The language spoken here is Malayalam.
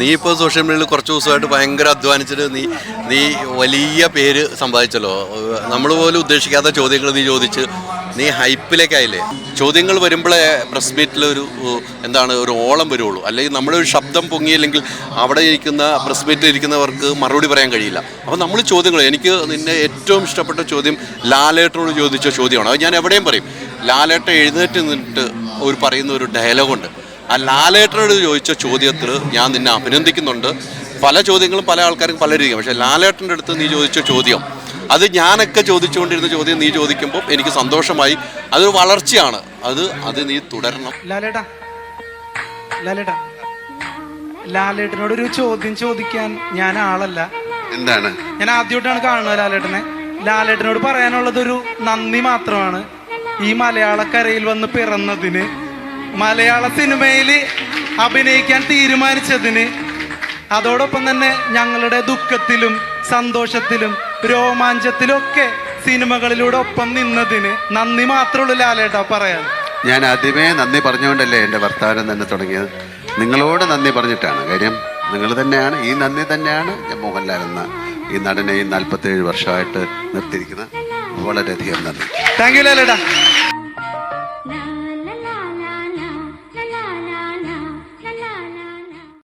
നീ ഇപ്പോൾ സോഷ്യൽ മീഡിയയിൽ കുറച്ച് ദിവസമായിട്ട് ഭയങ്കര അധ്വാനിച്ചിട്ട് നീ നീ വലിയ പേര് സമ്പാദിച്ചല്ലോ. നമ്മൾ പോലും ഉദ്ദേശിക്കാത്ത ചോദ്യങ്ങൾ നീ ചോദിച്ച് നീ ഹൈപ്പിലേക്കായില്ലേ? ചോദ്യങ്ങൾ വരുമ്പോഴേ പ്രസ് മീറ്റിൽ ഒരു എന്താണ് ഒരു ഓളം വരുള്ളൂ അല്ലെങ്കിൽ നമ്മുടെ ഒരു ശബ്ദം പൊങ്ങിയില്ലെങ്കിൽ അവിടെ ഇരിക്കുന്ന പ്രസ് മീറ്റിൽ ഇരിക്കുന്നവർക്ക് മറുപടി പറയാൻ കഴിയില്ല. അപ്പോൾ നമ്മൾ ചോദ്യങ്ങൾ എനിക്ക് നിന്നെ ഏറ്റവും ഇഷ്ടപ്പെട്ട ചോദ്യം ലാലേട്ടനോട് ചോദിച്ച ചോദ്യമാണ്. അത് ഞാൻ എവിടെയും പറയും. ലാലേട്ടൻ എഴുന്നേറ്റ് നിന്നിട്ട് ഒരു പറയുന്ന ഒരു ഡയലോഗുണ്ട് ആ ലാലേട്ടനോട് ചോദിച്ച ചോദ്യത്തിൽ ഞാൻ നിന്നെ അഭിനന്ദിക്കുന്നുണ്ട്. പല ചോദ്യങ്ങളും പല ആൾക്കാർക്കും പല രീതിയും പക്ഷേ ലാലേട്ടന്റെ അടുത്ത് നീ ചോദിച്ച ചോദ്യം അത് ഞാനൊക്കെ ചോദിച്ചുകൊണ്ടിരുന്ന ചോദ്യം നീ ചോദിക്കുമ്പോൾ എനിക്ക് സന്തോഷമായി. അതൊരു വളർച്ചയാണ്. അത് അത് നീ തുടരണം. ലാലേട്ടാ ലാലേട്ടാ ലാലേട്ടനോട് ഒരു ചോദ്യം ചോദിക്കാൻ ഞാൻ ആളല്ല. എന്താണ്? ഞാൻ ആദ്യമായിട്ടാണ് കാണുന്നത് ലാലേട്ടനെ. ലാലേട്ടനോട് പറയാനുള്ളത് ഒരു നന്ദി മാത്രമാണ്. ഈ മലയാളക്കരയിൽ വന്ന് പിറന്നതിന് മലയാള സിനിമയിൽ അഭിനയിക്കാൻ തീരുമാനിച്ചതിന്. അതോടൊപ്പം തന്നെ ഞങ്ങളുടെ ദുഃഖത്തിലും സന്തോഷത്തിലും രോമാഞ്ചത്തിലൊക്കെ സിനിമകളിലൂടെ ഒപ്പം നിന്നതിന് നന്ദി മാത്രമേ ഉള്ളൂ ലാലേട്ടാ പറയാൻ. ഞാൻ ആദ്യമേ നന്ദി പറഞ്ഞുകൊണ്ടല്ലേ എന്റെ വർത്തമാനം തന്നെ തുടങ്ങിയത്. നിങ്ങളോട് നന്ദി പറഞ്ഞിട്ടാണ് കാര്യം. നിങ്ങൾ തന്നെയാണ് ഈ നന്ദി തന്നെയാണ് മോഹൻലാൽ എന്ന ഈ നടനെ നാൽപ്പത്തി നാൽപ്പത്തേഴ് വർഷമായിട്ട് നിർത്തിയിരിക്കുന്നത്. വളരെയധികം നന്ദി. Thank you ലാലേട്ടാ.